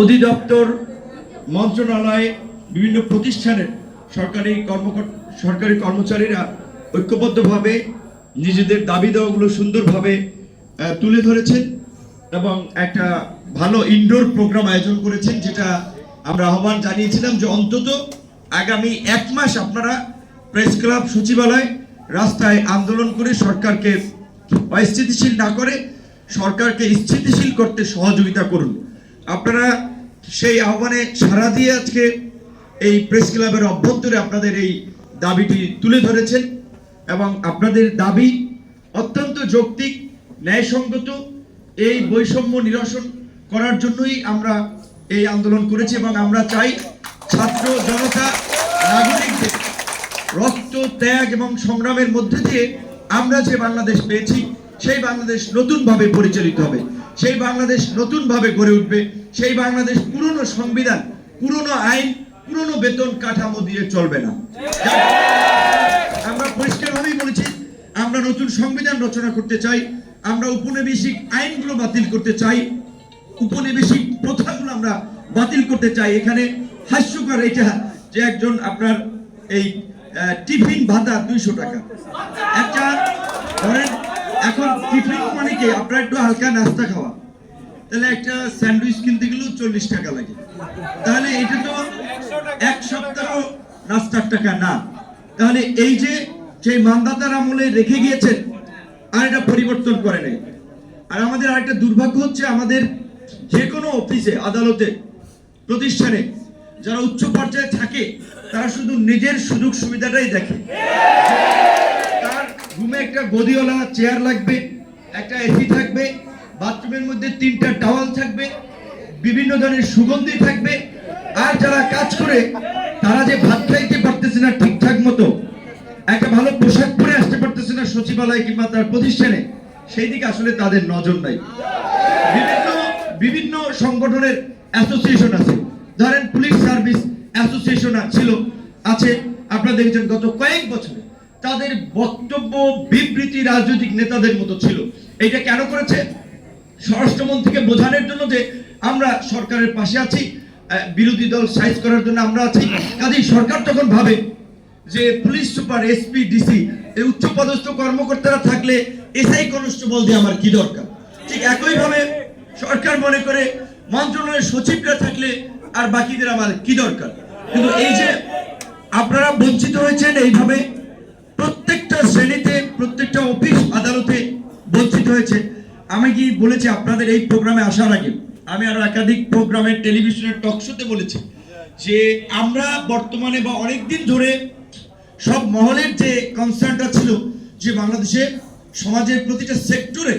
অধিদপ্তর, মন্ত্রণালয়ে, বিভিন্ন প্রতিষ্ঠানের সরকারি কর্মকর্তা সরকারি কর্মচারীরা ঐক্যবদ্ধভাবে নিজেদের দাবি দেওয়াগুলো সুন্দরভাবে তুলে ধরেছেন এবং একটা ভালো ইনডোর প্রোগ্রাম আয়োজন করেছেন যেটা আমরা আহ্বান জানিয়েছিলাম যে অন্তত আগামী এক মাস আপনারা প্রেস ক্লাব সচিবালয় রাস্তায় আন্দোলন করে সরকারকে অস্থিতিশীল না করে সরকারকে স্থিতিশীল করতে সহযোগিতা করুন। আপনারা সেই আহ্বানে সারা দিয়ে আজকে এই প্রেস ক্লাবের অভ্যন্তরে আপনাদের এই দাবিটি তুলে ধরেছেন এবং আপনাদের দাবি অত্যন্ত যৌক্তিক, ন্যায়সঙ্গত। এই বৈষম্য নিরসন করার জন্যই আমরা এই আন্দোলন করেছি এবং আমরা চাই ছাত্র জনতা, নাগরিকদের রক্ত, ত্যাগ এবং সংগ্রামের মধ্যে দিয়ে আমরা যে বাংলাদেশ পেয়েছি, সেই বাংলাদেশ নতুনভাবে পরিচালিত হবে। সেই বাংলাদেশ নতুনভাবে গড়ে উঠবে, সেই বাংলাদেশ পুরনো সংবিধান, পুরনো আইন, পুরনো বেতন কাঠামো দিয়ে চলবে না। আমরা পরিষ্কারভাবেই বলেছি, আমরা নতুন সংবিধান রচনা করতে চাই, আমরা উপনিবেশিক আইনগুলো বাতিল করতে চাই উপনিবেশিক প্রথাগুলো আমরা বাতিল করতে চাই। এখানে হাস্যকর এটা যে একজন আপনার এই টিফিন ভাতা দুইশো টাকা। একটা ধরেন মানে আপনার একটু হালকা নাস্তা খাওয়া। তাহলে একটা স্যান্ডউইচ কিনতে গেলেও চল্লিশ টাকা লাগে। তাহলে এটা তো এক সপ্তাহ নাস্তার টাকা না। তাহলে এই যে সেই মানদাতার আমলে রেখে গিয়েছেন, আর এটা পরিবর্তন করে নাই। আর আমাদের আরেকটা দুর্ভাগ্য হচ্ছে আমাদের যে কোনো অফিসে, আদালতে, প্রতিষ্ঠানে, যারা উচ্চ পর্যায়ে থাকে, তারা শুধু নিজের সুযোগ সুবিধাটাই দেখে। তার রুমে একটা গদিওয়ালা, চেয়ার লাগবে একটা এসি থাকবে বাথরুমের মধ্যে তিনটা টাওয়াল থাকবে, বিভিন্ন ধরনের সুগন্ধি থাকবে, আর যারা কাজ করে, তারা যে ভাত খাইতে পারতেছে না ঠিকঠাক মতো, একটা ভালো পোশাক পরে আসতে পারতেছে না সচিবালয় কিংবা তার প্রতিষ্ঠানে, সেই দিকে আসলে তাদের নজর নাই। বিভিন্ন বিভিন্ন সংগঠনের অ্যাসোসিয়েশন আছে। ধরেন পুলিশ সার্ভিস অ্যাসোসিয়েশন ছিল, আছে, আপনারা দেখেছেন গত কয়েক বছরে। তাদের বক্তব্য, বিবৃতি রাজনৈতিক নেতাদের মতো ছিল। এটা কেন করেছে? স্বরাষ্ট্রমন্ত্রীকে বোঝানোর জন্য যে আমরা সরকারের পাশে আছি বিরোধী দল সাইজ করার জন্য আমরা আছি। কাজেই সরকার তখন ভাবে যে পুলিশ সুপার, এসপি, ডিসি, এই উচ্চপদস্থ কর্মকর্তারা থাকলে এসআই কনস্টেবল দিয়ে আমার কি দরকার? ঠিক একইভাবে সরকার মনে করে মন্ত্রণালয়ের সচিবরা থাকলে আর বাকিদের আমার কি দরকার? কিন্তু এই যে আপনারা বঞ্চিত হয়েছেন এইভাবে প্রত্যেকটা শ্রেণীতে প্রত্যেকটা অফিস আদালতে বঞ্চিত হয়েছে। আমি কি বলেছি, আপনাদের এই প্রোগ্রামে আসার আগে? আমি আরও একাধিক প্রোগ্রামে টেলিভিশনের টকশোতে বলেছি যে আমরা বর্তমানে বা অনেকদিন ধরে সব মহলের যে কনসার্নটা ছিল যে বাংলাদেশে সমাজের প্রতিটা সেক্টরে